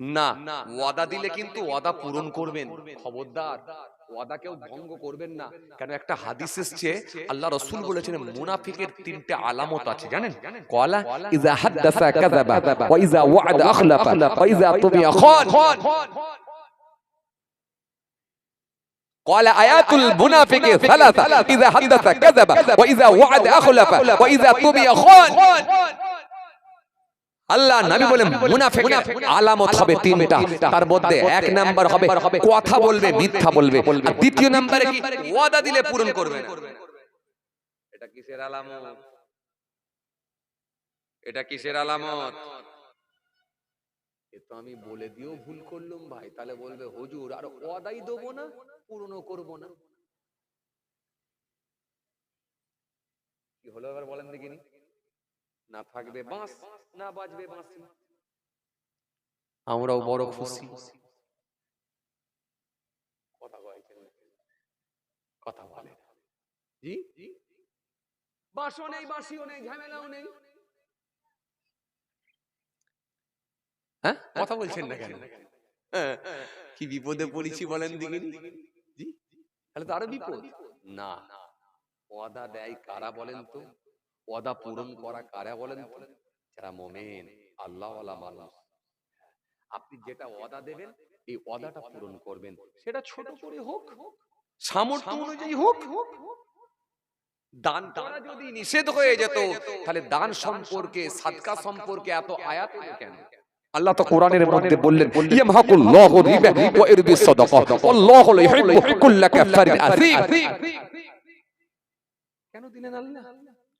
না ওয়াদা দিলে কিন্তু ওয়াদা পূরণ করবেন খবরদার ওয়াদা কেউ ভঙ্গ করবেন না কেন একটা হাদিস এসছে আল্লাহ রসুল বলেছেন মুনাফিকের তিনটে আলামত আছে জানেন কলা إذا حدث كذب وإذا وعد أخلف وإذا طبع خان قال آيات المنافق ثلاثة إذا حدث كذب وإذا وعد أخلف وإذا طبع خان আল্লাহ নবী বলেন মুনাফিকের আলামত হবে তিনটা। তার মধ্যে এক নাম্বার হবে কথা বলবে মিথ্যা বলবে। আর দ্বিতীয় নাম্বারে কি? ওয়াদা দিলে পূরণ করবে এটা কিসের আলামত? এটা কিসের আলামত? এ তো আমি বলে দিয়েও ভুল করলাম ভাই। তাহলে বলবে হুজুর আর ওয়াদাই দেবো না পূরণও করব না। কি হলো এবার বলেন দেখিনি? না থাকবে বাঁশ না বাজবে বাঁশি। আমরাও বড় খুশি। কথা বলছেন কথা বলে জি? বাঁশও নেই বাঁশিও নেই ঝামেলাও নেই। হ্যাঁ? কথা বলছেন না কেন? হ্যাঁ, কি বিপদে পড়েছি বলেন দিকে তাহলে তো আরও বিপদ। না। ওয়াদা দেয় কারা বলেন তো? ওয়াদা পূরণ করা কারা বলেন যারা মোমেন আল্লাহওয়ালা মানুষ। আপনি যেটা ওয়াদা দেবেন এই ওয়াদাটা পূরণ করবেন। সেটা ছোট করে হোক সামর্থ্য অনুযায়ী হোক। দান করা যদি নিষেধ হয়ে যেত তাহলে দান সম্পর্কে সাদকা সম্পর্কে এত আয়াত কেন? আল্লাহ তো কোরআনের মধ্যে বললেন ইয়ামহাকুল্লাহু রিবা ওয়া ইরবি সাদাকা। আল্লাহু লা ইউহিব্বু কুল্লা কাফারিন আসীম কেন দিলেন আল্লাহ?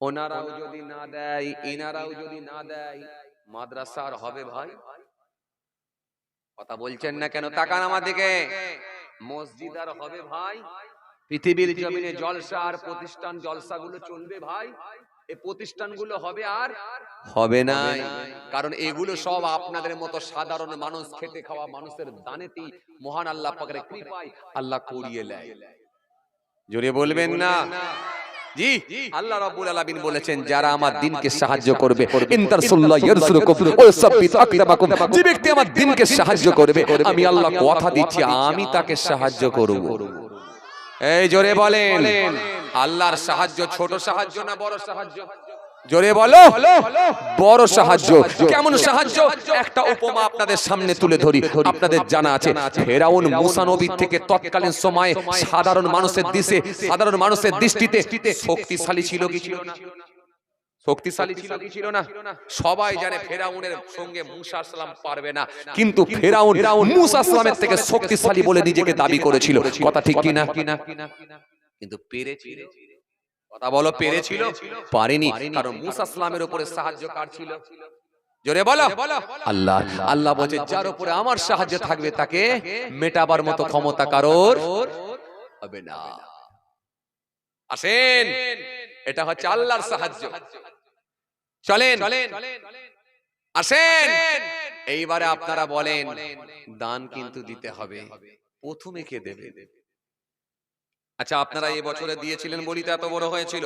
ওনারাও যদি না দেয় ইনারাও যদি না দেয় মাদ্রাসার হবে ভাই। কথা বলছেন না কেন? তাকান আমার দিকে। মসজিদ আর হবে ভাই। পৃথিবীর জমিনে জলসা আর প্রতিষ্ঠান জলসাগুলো চলবে ভাই। এই প্রতিষ্ঠানগুলো হবে আর হবে না কারণ এগুলো সব আপনাদের মতো সাধারণ মানুষ খেতে খাওয়া মানুষের দানেতেই মহান আল্লাহ পাকের কৃপায় আল্লাহ করিয়ে নেয় জোরে বলবেন না। জি। আল্লাহ রাব্বুল আলামিন বলেছেন যারা আমার দিনকে সাহায্য করবে ইনতারসুল্লাহ ইয়ারসুরুকুম ওয়া ইউসাব্বিত আকদামাকুম যে ব্যক্তি আমার দিনকে সাহায্য করবে আমি আল্লাহ কথা দিচ্ছি আমি তাকে সাহায্য করব। এই জোরে বলেন। আল্লাহর সাহায্য ছোট সাহায্য না বড় সাহায্য? জোরে বলো। বড় সাহায্য। কেমন সাহায্য? একটা উপমা আপনাদের সামনে তুলে ধরি। আপনাদের জানা আছে ফেরাউন মুসা নবীর থেকে তৎকালীন সময়ে সাধারণ মানুষের দিশে সাধারণ মানুষের দৃষ্টিতে শক্তিশালী ছিল কি ছিল না? শক্তিশালী ছিল কি ছিল না? সবাই জানে ফেরাউনের সঙ্গে মুসা সালাম পারবে না। কিন্তু ফেরাউন মুসা সালামের থেকে শক্তিশালী বলে নিজেকে দাবি করেছিল। কথা ঠিক কিনা? কিনা কিন্তু পেরেছিল। কথা বলো পেরেছিল? পারেনি কারণ মুসা সালামের উপরে সাহায্য কার ছিল? জোরে বলো। আল্লাহ আল্লাহ বলছে যার উপরে আমার সাহায্য থাকবে তাকে মেটাবার মতো ক্ষমতা কারোর হবে না। আসেন। এটা হচ্ছে আল্লাহর সাহায্য। চলেন। আসেন। এইবারে আপনারা বলেন দান কিন্তু দিতে হবে। প্রথমে কে দেবে দেবে? আচ্ছা আপনারা এই বছরে দিয়েছিলেন বলি এত বড় হয়েছিল।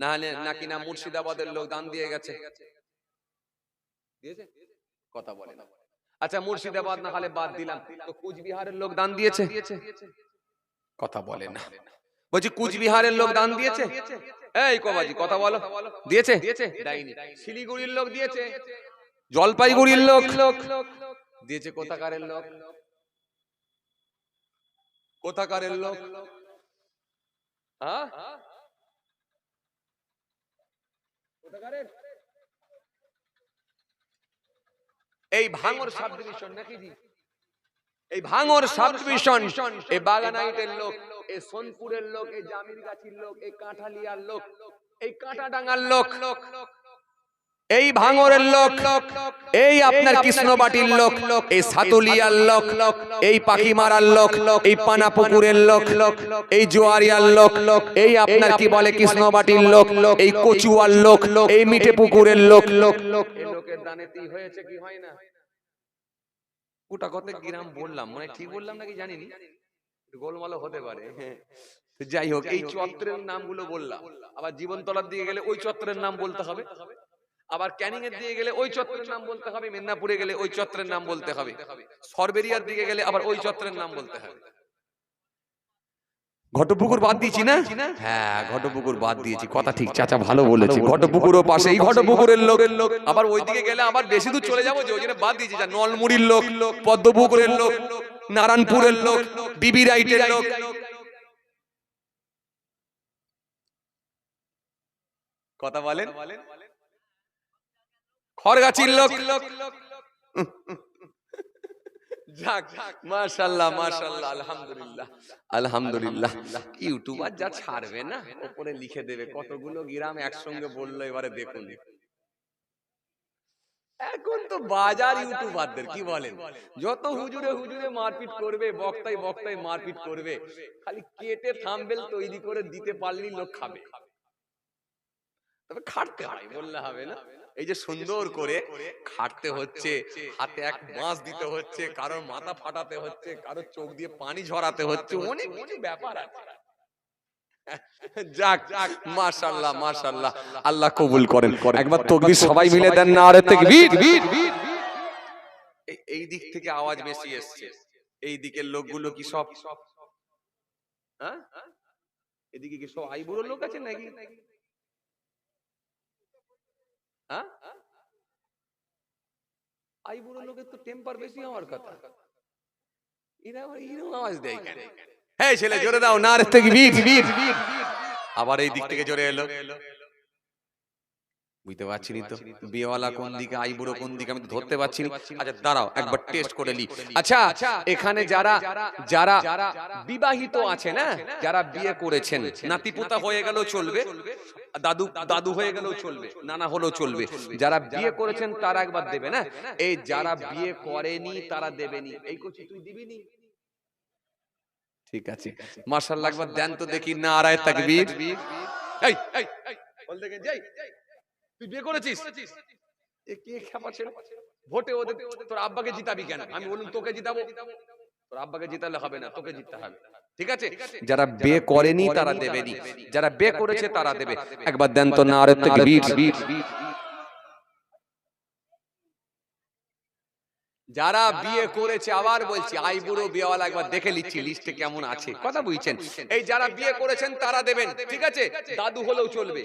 না হলে নাকি না মুর্শিদাবাদের লোক দান দিয়ে গেছে? কথা বলে না। আচ্ছা মুর্শিদাবাদ না হলে বাদ দিলাম। তো কুচবিহারের লোক দান দিয়েছে? কথা বলে না। বলছি কুচবিহারের লোক দান দিয়েছে? এই কবাজি কথা বলো। দিয়েছে? শিলিগুড়ির লোক দিয়েছে? জলপাইগুড়ির লোক? দিয়েছে। কোথাকারের লোক? কোথাকারের লোক? হ্যাঁ এই ভাঙর সাব ডিভিশন নাকি জি এই ভাঙর সাব ডিভিশন এই বাগানাইটের লোক এই সোনপুরের লোক এই জামির গাছির লোক এই কাঁঠালিয়ার লোক এই কাঁটা ডাঙ্গার লোক। এই ভাঙরের লোক, এই আপনার কৃষ্ণবাটির লোক, এই সাতুলিয়ার লোক, এই পাখি মারার লোক, এই পানা পুকুরের লোক, এই জোয়ারিয়ার লোক, এই আপনার কি বলে কৃষ্ণবাটির লোক, এই কচুয়ার লোক, এই মিঠে পুকুরের লোক। এই লোকের দানেতেই হয়েছে কি হয় না? ওটা কত গ্রাম বললাম মানে ঠিক বললাম নাকি জানিনি? গোলমালও হতে পারে। যাই হোক, এই চত্রের নামগুলো বললাম। আবার জীবনতলার দিকে গেলে ওই চত্রের নাম বলতে হবে। আবার ক্যানিং এর দিকে গেলে ওই চত্রের নাম বলতে হবে, মেদিনীপুরে গেলে ওই চত্রের নাম বলতে হবে। সরবেরিয়ার দিকে গেলে আবার ওই চত্রের নাম বলতে হবে। ঘটপুকুর বাদ দিয়েছি না? হ্যাঁ ঘটপুকুর বাদ দিয়েছি। কথা ঠিক, চাচা ভালো বলেছি। ঘটপুকুরও পাশে এই ঘটপুকুরের লোক। লোক আবার ওইদিকে গেলে আবার বেশি দূর চলে যাব যে ওই জন্য বাদ দিয়েছি। যা নলমুড়ির লোক লোক পদ্মপুকুরের লোক, নারায়ণপুরের লোক, বিবি রাইটের লোক। কথা বলেন বলেন? খড়গাছির লোক যাক মাশাআল্লাহ মাশাআল্লাহ আলহামদুলিল্লাহ আলহামদুলিল্লাহ। ইউটিউবার যা ছাড়বে না উপরে লিখে দেবে কতগুলো গ্রাম একসঙ্গে বলল এবারে দেখুন। এখন তো বাজার ইউটিউবারদের কি বলেন? যত হুজুরে হুজুরে মারপিট করবে বক্তায় বক্তায় মারপিট করবে খালি কেটে থাম্বেল তৈরি করে দিতে পারলেই লোক খাবে। তবে খাটতে হয় বললে হবে না? এই যে সুন্দর করে খাটতে হচ্ছে হাতে এক মাছ দিতে হচ্ছে কারোর মাথা ফাটাতে হচ্ছে কারোর চোখ দিয়ে পানি ঝরাতে হচ্ছে অনেক কিছু ব্যাপার আছে। যাক যাক মাশাআল্লাহ মাশাআল্লাহ আল্লাহ কবুল করেন। একবার তকবীর সবাই মিলে দেন না আরে তাকবীর। এই- এই দিক থেকে আওয়াজ বেশি এসছে। এই দিকের লোকগুলো কি সব? হ্যাঁ? এদিকে কি সব আইবুড়োর লোক আছে নাকি? হ্যাঁ? আইবুড়ো লোকের তো টেম্পার বেশি হওয়ার কথা। এরা আবার এরকম আওয়াজ দেয় কেন? হ্যাঁ ছেলে জোরে দাও না রে তাকবীর আবার এই দিক থেকে জোরে এলো। বুঝতে পারছি তো? বিয়েওয়ালা কোন দিকে আইবুড়ো কোন দিকে আমি তো ধরতে পারছি না। আচ্ছা দাঁড়াও একবার টেস্ট করে নি। আচ্ছা এখানে যারা যারা বিবাহিত আছে না যারা বিয়ে করেছেন নাতিপুতা হয়ে গেলেও চলবে দাদু দাদু হয়ে গেলেও চলবে নানা হলেও চলবে। যারা বিয়ে করেছেন তারা একবার দেবে না? এই যারা বিয়ে করেনি তারা দেবেনি এই করছি তুই দিবি নি? ঠিক আছে। মাশাআল্লাহ একবার দেন তো দেখি না আরায় তাকবীর এই এই বল দেখে যাই তুই বিয়ে করেছিস? কে খেপা ছেলে ভোটে ওদের তোর আব্বাকে জিতাবি কেন? আমি বলুন তোকে জিতাবো। তোর আব্বাকে জিতালে হবে না তোকে জিততে হবে। ঠিক আছে? যারা বে করেনি তারা দেবেনি যারা বে করেছে তারা দেবে। একবার দেন তো না আরে যারা বিয়ে করেছে আবার বলছি আই বুড়ো বিয়েওয়ালা একবার দেখে নিচ্ছি লিস্টে কেমন আছে? কথা বুঝছেন? এই যারা বিয়ে করেছেন তারা দেবেন ঠিক আছে? দাদু হলেও চলবে।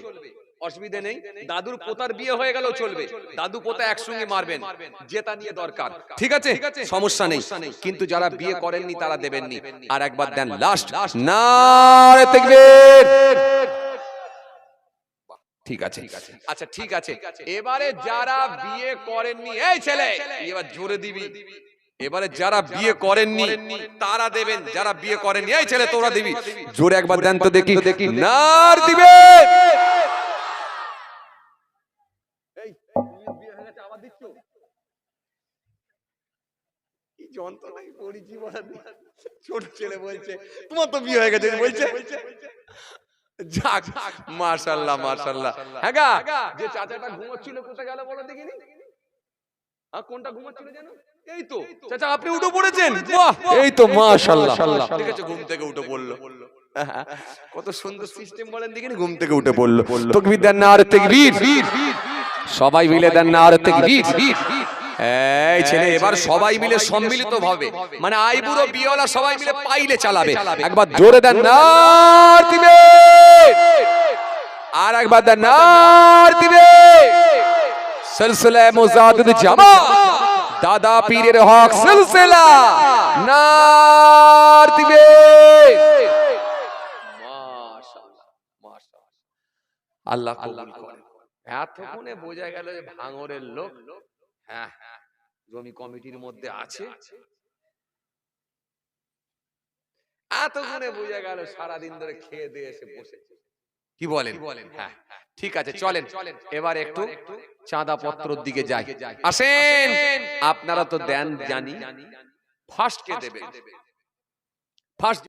অসুবিধে নেই। দাদুর পোতার বিয়ে হয়ে গেলেও চলবে। দাদু পোতা একসঙ্গে মারবেন। জেতা নিয়ে দরকার। ঠিক আছে? সমস্যা নেই। কিন্তু যারা বিয়ে করেননি তারা দেবেননি আর একবার দেন লাস্ট। লাস্ট। না ঠিক আছে। আচ্ছা ঠিক আছে। এবারে যারা বিয়ে করেননি এই ছেলে এবার জোরে দিবি। এবারে যারা বিয়ে করেননি তারা দেবেন। যারা বিয়ে করেননি এই ছেলে তোরা দিবি। জোরে একবার দেন তো দেখি। দেখি। নার দিবে! এই বিয়ে হয়ে গেছে আবার যন্ত্রণায় ছোট ছেলে বলছে তোমার তো বিয়ে হয়ে গেছে বলছে। যাক মাশাআল্লাহ মাশাআল্লাহ হ্যাঁ গা যে চাচাটা ঘুমোচ্ছিল কোথায় গেল বলো দেখিনি? হ্যাঁ কোনটা ঘুমোচ্ছিল জানো এই তো। চাচা আপনি উঠে পড়েছেন? এই তো মাশাআল্লাহ ঠিক আছে ঘুম থেকে উঠে পড়ল। কত সুন্দর সিস্টেম বলেন দেখিনি? ঘুম থেকে উঠে পড়ল। তকবীর দেন না আরে তাকবীর সবাই মিলে দেন না আরে তাকবীর এই ছেলে এবার সবাই মিলে সম্মিলিত ভাবে মানে আইবুড়ো বিয়লা সবাই মিলে পাইলে চালাবে। একবার জোরে দেন না দিবে আর একবার দেন না দিবে। সিলসিলা জামা দাদা পীরের হক সিলসিলা। নার দিবে। আল্লাহ এতক্ষণে বোঝা গেল যে ভাঙরের লোক হ্যাঁ জমি কমিটির মধ্যে আছে। বোঝা গেল সারাদিন ধরে খেয়ে দিয়ে এসে বসে কি বলেন? হ্যাঁ। ঠিক আছে চলেন। এবার একটু চাঁদা পত্রর দিকে যাই। আসেন। আপনারা তো দেন জানি। ফার্স্ট কে দেবে। ফার্স্ট